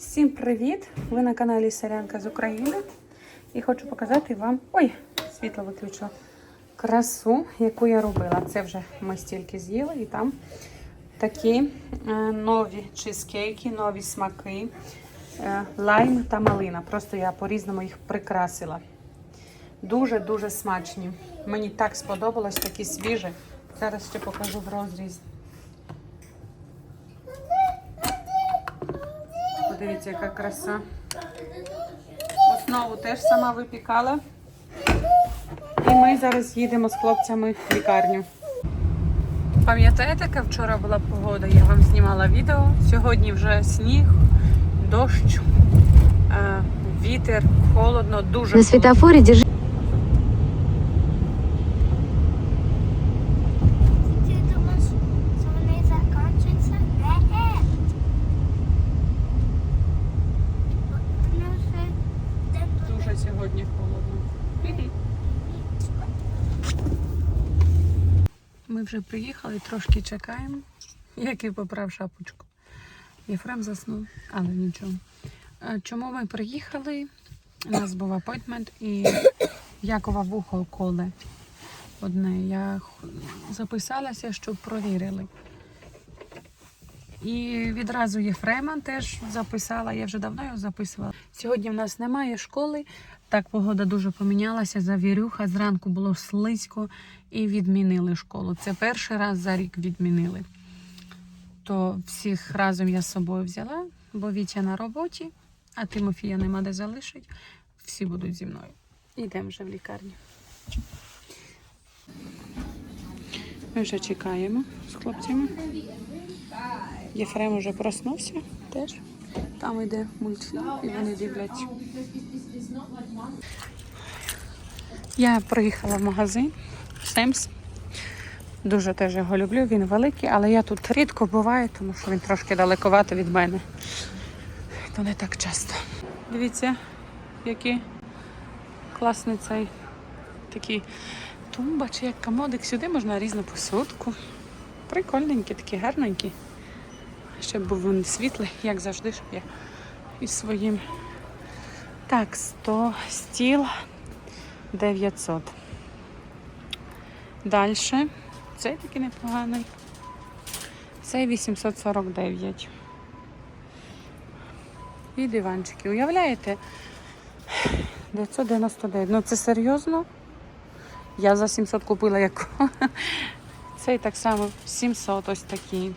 Всім привіт! Ви на каналі Селянка з України. І хочу показати вам. Ой, світло виключила. Красу, яку я робила. Це вже ми стільки з'їли, і там такі е, нові чизкейки, нові смаки, е, лайм та малина. Просто я по-різному їх прикрасила. Дуже-дуже смачні. Мені так сподобалось, такі свіжі. Зараз ще покажу в розріз. Подивіться, яка краса. Основу теж сама випікала. І ми зараз їдемо з хлопцями в лікарню. Пам'ятаєте, яка вчора була погода? Я вам знімала відео. Сьогодні вже сніг, дощ, е, вітер, холодно, дуже На світофорі держи. Ты думаешь, что вони закінчуються? Е-е. Тому що де Дуже сьогодні холодно. Ми вже приїхали, трошки чекаємо. Який поправ шапочку. Єфрем заснув, але нічого. Чому ми приїхали? У нас був апойтмент і Якова вухо коле одне. Я записалася, щоб провірили. І відразу Єфрема теж записала. Я вже давно його записувала. Сьогодні в нас немає школи. Так погода дуже помінялася. Завірюха. Зранку було слизько і відмінили школу. Це перший раз за рік відмінили. То всіх разом я з собою взяла, бо Вітя на роботі, а Тимофія нема де залишить. Всі будуть зі мною. Йдемо вже в лікарню. Ми вже чекаємо з хлопцями. Єфрем уже проснувся теж. Там йде мультфільм і вони дивляться. Я приїхала в магазин Семс. Дуже теж його люблю, він великий, але я тут рідко буваю, тому що він трошки далековато від мене. То не так часто. Дивіться, який класний цей такий тумба чи як комодик. Сюди можна різну посудку. Прикольненький, такий гарненький. Щоб був він світлий, як завжди, щоб я із своїм. Так, 100 стіл 900. Далі. Цей такий непоганий. Цей 849. І диванчики. Уявляєте? 999. Ну це серйозно? Я за 700 купила як. Цей так само 700 ось такий.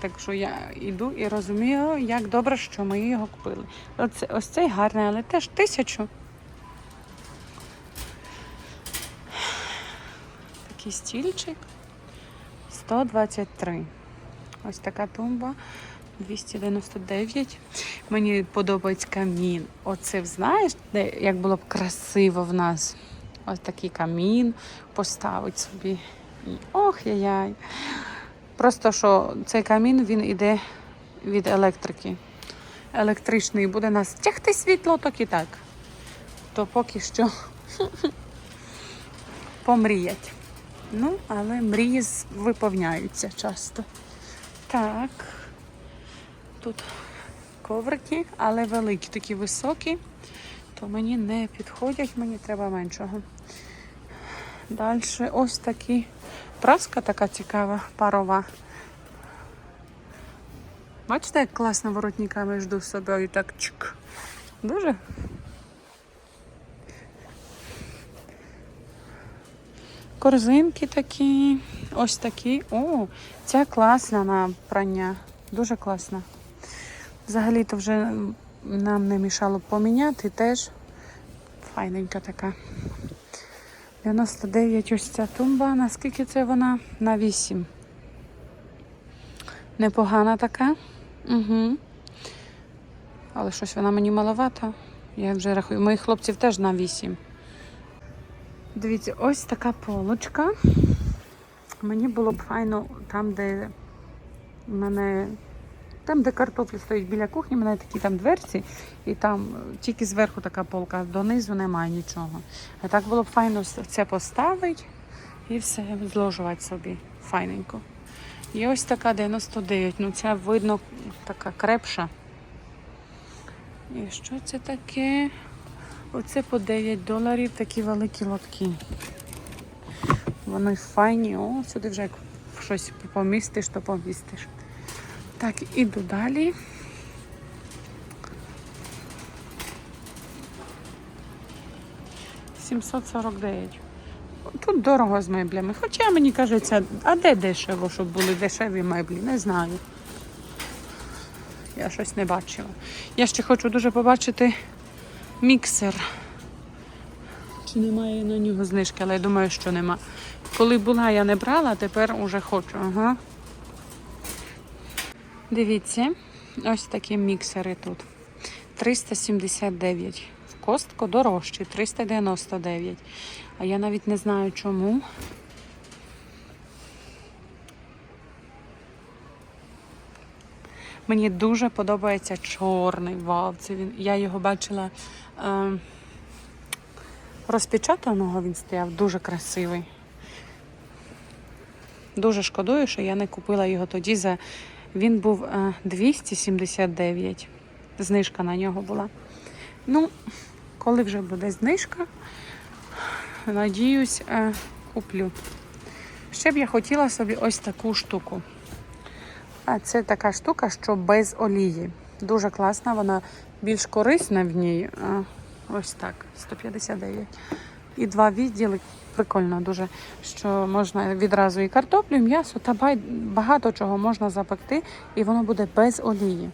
Так що я йду і розумію, як добре, що ми його купили. Оце, ось цей гарний, але теж тисячу. Такий стільчик 123. Ось така тумба 299. Мені подобається камін. Оце знаєш, де як було б красиво в нас. Ось такий камін поставить собі. І ох яй-яй. Просто що цей камін він іде від електрики. Електричний буде нас тягти світло, так і так. То поки що помріять. Ну, але мрії виповняються часто. Так. Тут коврики, але великі, такі високі, то мені не підходять, мені треба меншого. Далі ось такі праска така цікава, парова. Бачите, як класно воротника між собою так чик. Дуже. Корзинки такі, ось такі. О, ця класна на прання. Дуже класна. Взагалі-то вже нам не мішало поміняти теж. Файненька така. 99 ось ця тумба. Наскільки це вона? На 8. Непогана така. Угу. Але щось вона мені маловата. Я вже рахую. Моїх хлопців теж на 8. Дивіться, ось така полочка. Мені було б файно там, де в мене. Там, де картоплі стоїть біля кухні, в мене такі там дверці, і там е, тільки зверху така полка, донизу немає нічого. А так було б файно це поставити і все зложувати собі файненько. І ось така 99. Ну, ця видно така крепша. І що це таке? Оце по 9 доларів такі великі лотки. Вони файні. О, сюди вже як щось помістиш, то помістиш. Так, іду далі. Сімсот сорок дев'ять. Тут дорого з меблями. Хоча мені кажеться, а де дешево, щоб були дешеві меблі? Не знаю. Я щось не бачила. Я ще хочу дуже побачити міксер. Чи немає на нього знижки, але я думаю, що нема. Коли була, я не брала, а тепер уже хочу. Ага. Дивіться, ось такі міксери тут. 379. В костку дорожчі, 399. А я навіть не знаю чому. Мені дуже подобається чорний. Вау, це він. Я його бачила е, розпечатаного, він стояв дуже красивий. Дуже шкодую, що я не купила його тоді за. Він був е, 279. Знижка на нього була. Ну, коли вже буде знижка, надіюсь, е, куплю. Ще б я хотіла собі ось таку штуку. А це така штука, що без олії. Дуже класна, вона більш корисна в ній. Ось так, 159. І два відділи. Прикольно дуже, що можна відразу і картоплю, і м'ясо, та багато чого можна запекти, і воно буде без олії.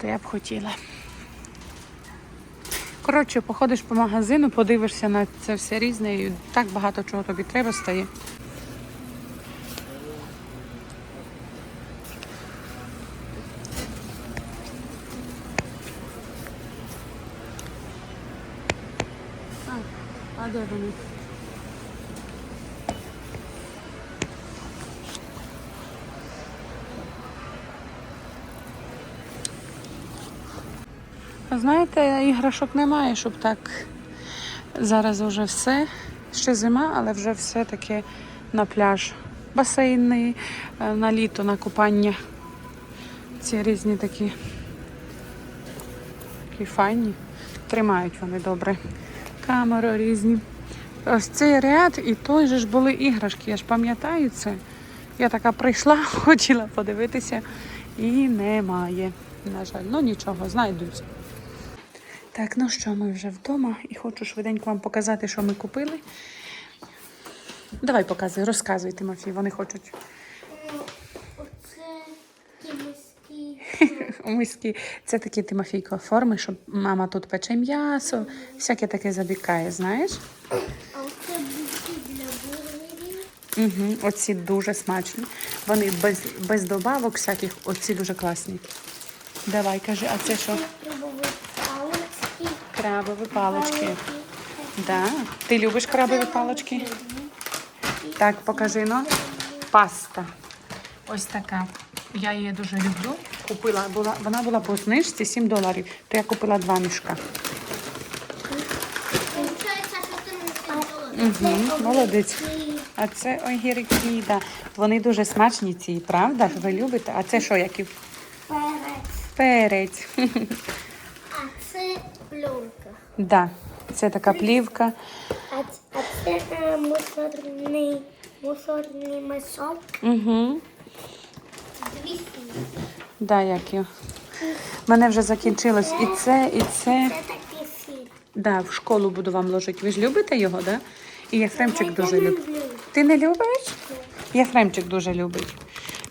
То я б хотіла. Коротше, походиш по магазину, подивишся на це все різне, і так багато чого тобі треба стає. А, а де вони? А Знаєте, іграшок немає, щоб так зараз вже все. Ще зима, але вже все таке на пляж. Басейни, е, на літо, на купання. Ці різні такі. Такі файні. Тримають вони добре. Камери різні. Ось цей ряд і той же ж були іграшки. Я ж пам'ятаю це. Я така прийшла, хотіла подивитися і немає. На жаль, ну нічого, знайдуть. Так, ну що, ми вже вдома і хочу швиденько вам показати, що ми купили. Давай показуй, розказуй, Тимофій, вони хочуть. Оце миски. Це такі Тимофійко форми, що мама тут пече м'ясо, всяке таке запікає, знаєш? А оце для бургерів. Угу, оці дуже смачні. Вони без, без добавок всяких, оці дуже класні. Давай, кажи, а це що? Крабові палички. Да. Ти любиш крабові палички? Так, покажи ну. Паста. Ось така. Я її дуже люблю. Купила, була, вона була по знижці 7 доларів, то я купила два мішка. Угу, молодець. А це огірки, да. Вони дуже смачні ці, правда? Ви любите? А це що, які? Перець. Перець. А це. Да, це така плівка. А, а це е, мусорний, мусорний мішок. Угу. Двісті. Да, як його. Мене вже закінчилось і це, і це. Це такий сир. Да, в школу буду вам ложити. Ви ж любите його, да? І Єфремчик Я дуже любить. люблю. Ти не любиш? Єфремчик дуже любить.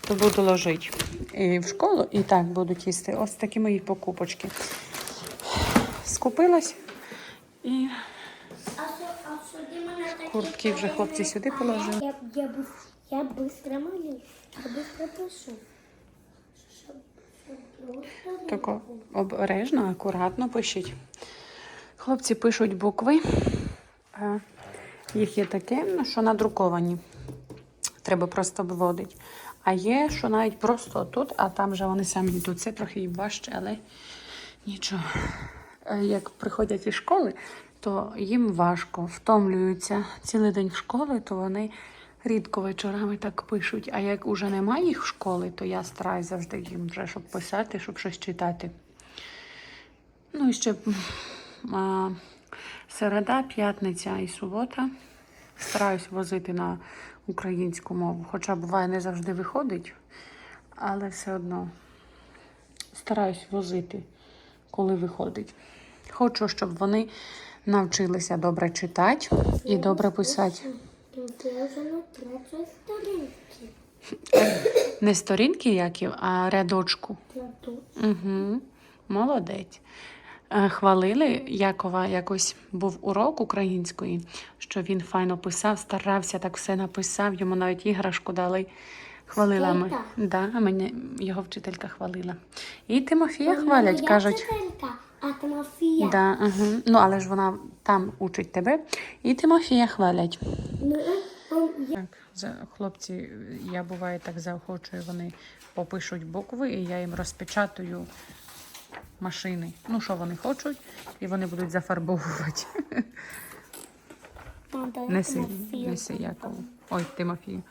То буду ложити і в школу, і так будуть їсти. Ось такі мої покупочки Скупилась і А що, а сюди мене такі куртки вже хлопці сюди положили. Я, я, быс- я быстро малюю, я быстро пишу. Щоб, щоб просто не Тако обережно, акуратно пишіть. Хлопці пишуть букви. Е, Їх є таке, ну, що надруковані. Треба просто виводити. А є, що навіть просто тут, а там вже вони самі йдуть. Це трохи їм важче, але нічого. Е, Як приходять із школи, то їм важко, втомлюються цілий день в школи, то вони рідко вечорами так пишуть. А як уже немає їх в школі, то я стараюся завжди їм вже, щоб писати, щоб щось читати. Ну і ще а, середа, п'ятниця і субота. Стараюсь возити на українську мову. Хоча буває не завжди виходить, але все одно стараюсь возити, коли виходить. Хочу, щоб вони навчилися добре читати і добре писати. Не сторінки, Яків, а рядочку. Угу. Молодець. Е, Хвалили Якова якось був урок української, що він файно писав, старався, так все написав, йому навіть іграшку дали. Хвалила ми. Да, мене його вчителька хвалила. І Тимофія хвалять, кажуть. вчителька, а Тимофія. Да, угу. Ну, але ж вона там учить тебе. І Тимофія хвалять. Ну, я Так, за хлопці, я буває так заохочую, вони попишуть букви, і я їм розпечатую машини. Ну, що вони хочуть, і вони будуть зафарбовувати. Неси, неси Якову. Ой, Тимофію.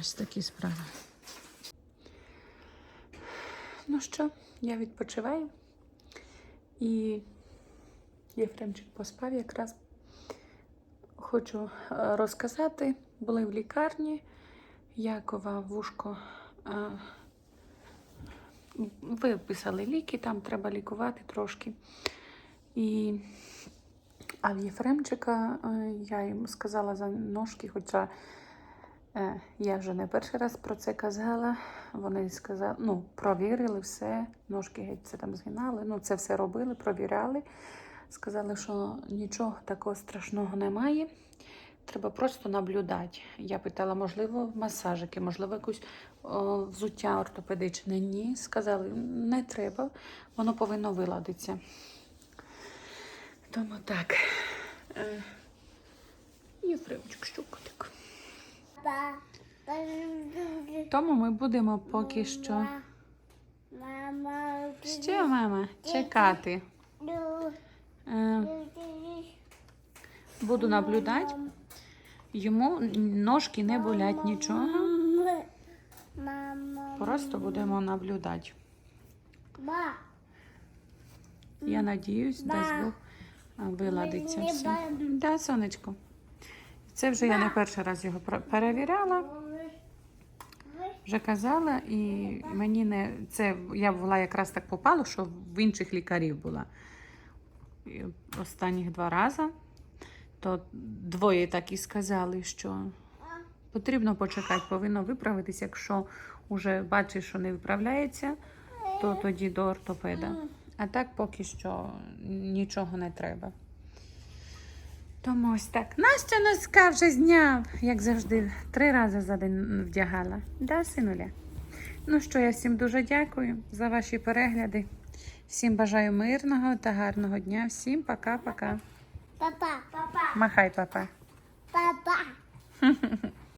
Ось такі справи. Ну що, я відпочиваю. І Єфремчик поспав якраз. Хочу е, розказати. Були в лікарні. Якова вушко. е, Виписали ліки, там треба лікувати трошки. І а в Єфремчика е, я їм сказала за ножки, хоча я вже не перший раз про це казала. Вони сказали, ну, провірили все, ножки геть це там згинали, ну це все робили, провіряли. Сказали, що нічого такого страшного немає. Треба просто наблюдати. Я питала, можливо, масажики, можливо, якусь о, взуття ортопедичне. Ні, сказали, не треба, воно повинно виладитися. Тому так. Е, Єфремчик, щукотик. Тому ми будемо поки що. Що, мама? Чекати. Е, буду наблюдати. Йому ножки не болять нічого. Просто будемо наблюдати. Я надіюсь, дасть Бог виладиться все. Да, сонечко. Це вже я не перший раз його перевіряла. Вже казала, і мені не це я була якраз так попала, що в інших лікарів була. І Останніх два рази. То двоє так і сказали, що потрібно почекати, повинно виправитися. Якщо вже бачиш, що не виправляється, то тоді до ортопеда. А так поки що нічого не треба. Тому ось так. Настя носка вже зняв, як завжди, три рази за день вдягала. Да, синуля? Ну що, я всім дуже дякую за ваші перегляди. Всім бажаю мирного та гарного дня. Всім пока-пока. Папа. Папа. Махай, папа. Папа.